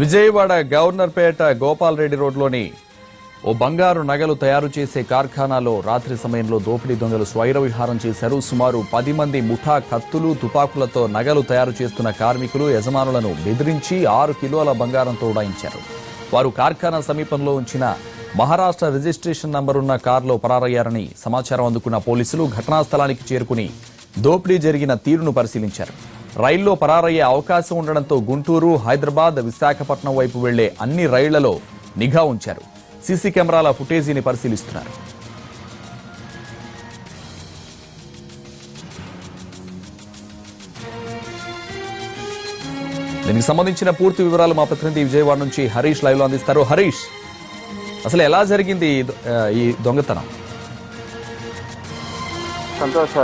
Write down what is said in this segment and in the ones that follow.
విజయవాడ గవర్నర్పేట గోపాల్ రెడ్డి రోడ్లోని ఓ బంగారు నగలు తయారు చేసే కార్ఖానాలో రాత్రి సమయంలో దోపిడీ దొంగలు స్వైర విహారం చేశారు. సుమారు పది మంది ముఠా కత్తులు తుపాకులతో నగలు తయారు చేస్తున్న కార్మికులు యజమానులను బెదిరించి ఆరు కిలోల బంగారంతో ఉడాయించారు. వారు కార్ఖానా సమీపంలో ఉంచిన మహారాష్ట్ర రిజిస్ట్రేషన్ నంబరున్న కారులో పరారయ్యారని సమాచారం అందుకున్న పోలీసులు ఘటనా స్థలానికి చేరుకుని దోపిడీ జరిగిన తీరును పరిశీలించారు. రైల్లో పరారయ్యే అవకాశం ఉండడంతో గుంటూరు హైదరాబాద్ విశాఖపట్నం వైపు వెళ్ళే అన్ని రైళ్ళలో నిఘా ఉంచారు. సీసీ కెమెరాల ఫుటేజీని పరిశీలిస్తున్నారు. దీనికి సంబంధించిన పూర్తి వివరాలు మా ప్రతినిధి విజయవాడ నుంచి హరీష్ లైవ్లో అందిస్తారు. హరీష్ అసలు ఎలా జరిగింది ఈ ఈ దొంగతనం? సంతోష్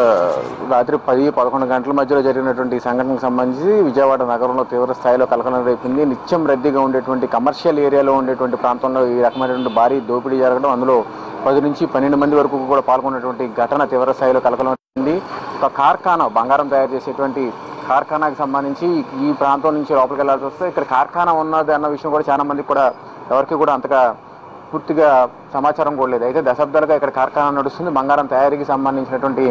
రాత్రి పది పదకొండు గంటల మధ్యలో జరిగినటువంటి సంఘటనకు సంబంధించి విజయవాడ నగరంలో తీవ్ర స్థాయిలో కలకలం రేపింది. నిత్యం రద్దీగా ఉండేటువంటి కమర్షియల్ ఏరియాలో ఉండేటువంటి ప్రాంతంలో ఈ రకమైనటువంటి భారీ దోపిడీ జరగడం అందులో పది నుంచి పన్నెండు మంది వరకు కూడా పాల్గొన్నటువంటి ఘటన తీవ్ర స్థాయిలో కలకలం రేపింది. ఒక కార్ఖానా బంగారం తయారు చేసేటువంటి కార్ఖానాకి సంబంధించి ఈ ప్రాంతం నుంచి లోపలికి వెళ్ళాల్సి వస్తే ఇక్కడ కార్ఖానా ఉన్నది అన్న విషయం కూడా చాలా మంది కూడా ఎవరికి కూడా అంతగా పూర్తిగా సమాచారం కూడా లేదు. అయితే దశాబ్దాలుగా ఇక్కడ కార్ఖానా నడుస్తుంది. బంగారం తయారీకి సంబంధించినటువంటి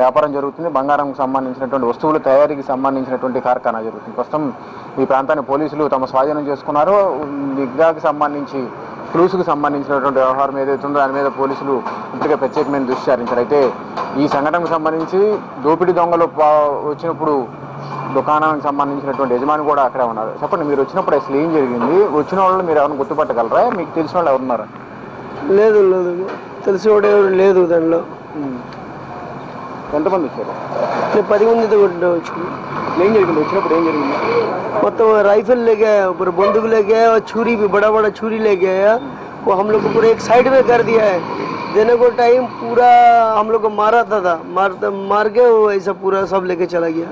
వ్యాపారం జరుగుతుంది. బంగారం సంబంధించినటువంటి వస్తువుల తయారీకి సంబంధించినటువంటి కార్ఖానా జరుగుతుంది. ప్రస్తుతం ఈ ప్రాంతాన్ని పోలీసులు తమ స్వాధీనం చేసుకున్నారో. నిఘాకి సంబంధించి క్లూస్కి సంబంధించినటువంటి వ్యవహారం ఏదైతే ఉందో దాని మీద పోలీసులు ఇంతగా ప్రత్యేకమైన దృష్టి సారించారు. అయితే ఈ సంఘటనకు సంబంధించి దోపిడీ దొంగలు వచ్చినప్పుడు దుకాణానికి సంబంధించినటువంటి యజమాని కూడా అక్కడే ఉన్నారు చెప్పండి మీరు వచ్చినప్పుడు అసలు ఏం జరిగింది వచ్చిన వాళ్ళు మీరు ఎవరైనా గుర్తుపట్టగలరా మీకు తెలిసిన వాళ్ళు ఎవరున్నారా లేదు లేదు తెలిసేవాడు ఎవరు లేదు దానిలో ఎంతమంది వచ్చారు నేను పది మందితో కొట్టిన వచ్చింది ఏం జరిగింది వచ్చినప్పుడు ఏం జరిగింది मतलब राइफल ले गया ऊपर बंदूक ले गया और छुरी भी बड़ा बड़ा छुरी ले गया वो हम लोग को पूरा एक साइड में कर दिया है देने को टाइम पूरा हम लोग को मारा था, था मार मार के वो ऐसा पूरा सब लेके चला गया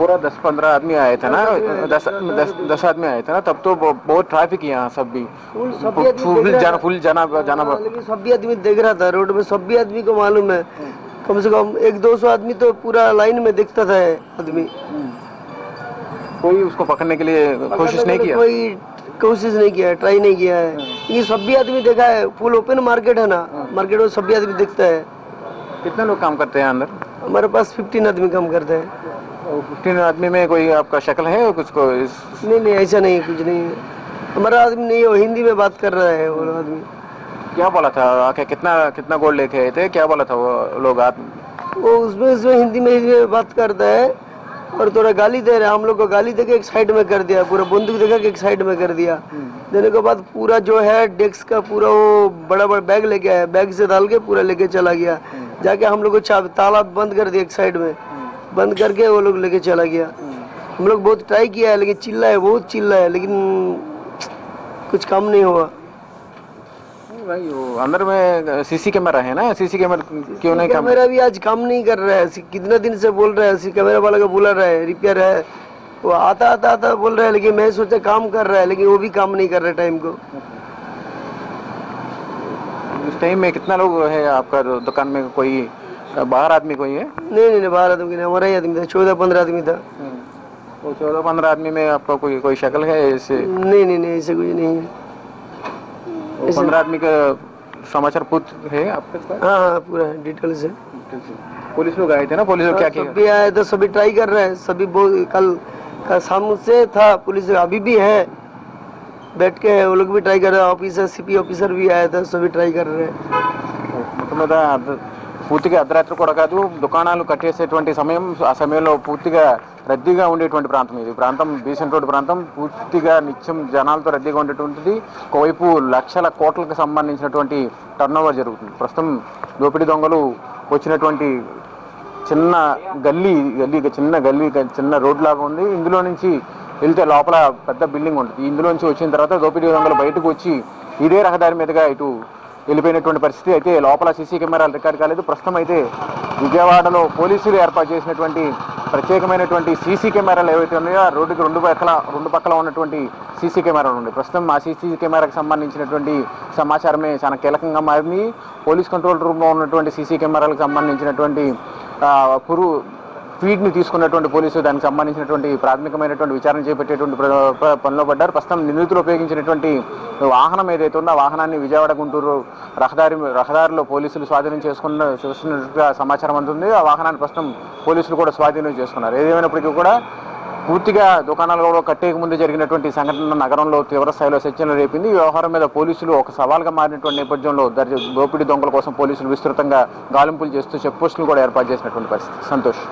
पूरा दस पंद्रह आदमी आए थे ना? दस दस दस आदमी आए थे ना? तब तो बहुत ट्रैफ़िक है यहाँ सब भी। फुल जाना फुल जाना जाना हाँ, लेकिन सभी आदमी देख रहा था रोड में सभी आदमी को मालूम है। कम से कम एक दो सौ आदमी तो पूरा लाइन में देखता था आदमी। कोई उसको पकड़ने के लिए कोशिश नहीं किया? कोई कोशिश नहीं किया ट्राई नहीं किया है। ये सभी आदमी देखा है फुल ओपन मार्केट है ना? मार्केट में सभी आदमी देखता है। कितने लोग काम करते हैं अंदर? हमारे पास फिफ्टीन आदमी काम करते हैं। फिफ्टीन आदमी में कोई आपका शक्ल है कुछ को इस नहीं नहीं ऐसा नहीं कुछ नहीं। हमारा आदमी नहीं है वो हिंदी में बात कर रहा है वो आदमी। क्या बोला था? आके कितना कितना गोल्ड लेके आए थे? क्या बोला था वो लोग आदमी वो उसमें उसमें हिंदी में ही बात करता है और थोड़ा गाली दे रहा है। हम लोग को गाली देके एक साइड में कर दिया पूरा बंदूक देकर के एक साइड में कर दिया। देने के बाद पूरा जो है डेस्क का पूरा वो बड़ा बड़ा बैग लेके आया। बैग से डाल के पूरा लेके चला गया। जाके हम लोग को ताला बंद कर दिया एक साइड में। बंद करके वो लोग लेके चला गया। हम लोग बहुत ट्राई किया है लेकिन चिल्ला है बहुत चिल्ला है लेकिन कुछ काम नहीं हुआ। भाई वो अंदर में सीसी कैमरा है ना? सीसी कैमरा क्यों नहीं काम? कैमरा भी आज काम नहीं कर रहा है। कितना दिन से बोल रहा है सी- कैमरा वाला को बुला रहा है रिपेयर है। वो आता आता आता बोल रहा है लेकिन मैं सोचा काम कर रहा है लेकिन वो भी काम नहीं कर रहा टाइम को। इस टाइम में कितना लोग है आपका दुकान में कोई? बाहर आदमी कोई है? नहीं नहीं नहीं बाहर आदमी नहीं हमारा ही आदमी था चौदह पंद्रह आदमी था। हम्म। चौदह पंद्रह आदमी में आपका कोई कोई शक्ल है ऐसे? नहीं नहीं नहीं ऐसे कुछ नहीं है। पंद्रह आदमी का समाचार पत्र है आपके पास? हाँ हाँ पूरा डिटेल से पुलिस लोग आए थे ना पुलिस लोग क्या हाँ, किया? सभी आए थे सभी ट्राई कर रहे हैं सभी कल का शाम से था पुलिस अभी भी है। बैठ के वो लोग भी ट्राई कर रहे हैं ऑफिसर सीपी ऑफिसर भी आया था सभी ट्राई कर रहे हैं। मतलब పూర్తిగా అర్ధరాత్రి కూడా కాదు దుకాణాలు కట్టేసేటువంటి సమయం ఆ సమయంలో పూర్తిగా రద్దీగా ఉండేటువంటి ప్రాంతం ఇది. ప్రాంతం బీసెంట్ రోడ్ ప్రాంతం పూర్తిగా నిత్యం జనాలతో రద్దీగా ఉండేటువంటిది. ఒకవైపు లక్షల కోట్లకు సంబంధించినటువంటి టర్న్ జరుగుతుంది. ప్రస్తుతం దోపిడీ దొంగలు వచ్చినటువంటి చిన్న గల్లీ గల్లీ చిన్న గల్లీ చిన్న రోడ్ లాగా ఉంది. ఇందులో నుంచి వెళ్తే లోపల పెద్ద బిల్డింగ్ ఉంటుంది. ఇందులో నుంచి వచ్చిన తర్వాత దోపిడీ దొంగలు బయటకు వచ్చి ఇదే రహదారి మీదుగా ఇటు వెళ్ళిపోయినటువంటి పరిస్థితి అయితే లోపల సీసీ కెమెరాలు రికార్డ్ కాలేదు. ప్రస్తుతం అయితే విజయవాడలో పోలీసులు ఏర్పాటు చేసినటువంటి ప్రత్యేకమైనటువంటి సీసీ కెమెరాలు ఏవైతే ఉన్నాయో ఆ రోడ్డుకి రెండు పక్కల రెండు పక్కల ఉన్నటువంటి సీసీ కెమెరాలు ఉన్నాయి. ప్రస్తుతం ఆ సీసీ కెమెరాకి సంబంధించినటువంటి సమాచారమే చాలా కీలకంగా మారింది. పోలీస్ కంట్రోల్ రూమ్లో ఉన్నటువంటి సీసీ కెమెరాలకు సంబంధించినటువంటి పురు ట్వీట్ని తీసుకున్నటువంటి పోలీసులు దానికి సంబంధించినటువంటి ప్రాథమికమైనటువంటి విచారణ చేపట్టేటువంటి పనిలో పడ్డారు. ప్రస్తుతం నిందితులు ఉపయోగించినటువంటి వాహనం ఏదైతే ఉందో ఆ వాహనాన్ని విజయవాడ గుంటూరు రహదారి రహదారిలో పోలీసులు స్వాధీనం చేసుకున్న చూస్తున్నట్టుగా సమాచారం అందుంది ఆ వాహనాన్ని ప్రస్తుతం పోలీసులు కూడా స్వాధీనం చేసుకున్నారు. ఏదేమైనప్పటికీ కూడా పూర్తిగా దుకాణాలు కూడా కట్టేక ముందు జరిగినటువంటి సంఘటన నగరంలో తీవ్ర స్థాయిలో చర్చలు రేపింది. ఈ వ్యవహారం మీద పోలీసులు ఒక సవాల్గా మారినటువంటి నేపథ్యంలో దోపిడీ దొంగల కోసం పోలీసులు విస్తృతంగా గాలింపులు చేస్తూ చెక్ పోస్టులు కూడా ఏర్పాటు చేసినటువంటి పరిస్థితి. సంతోష్.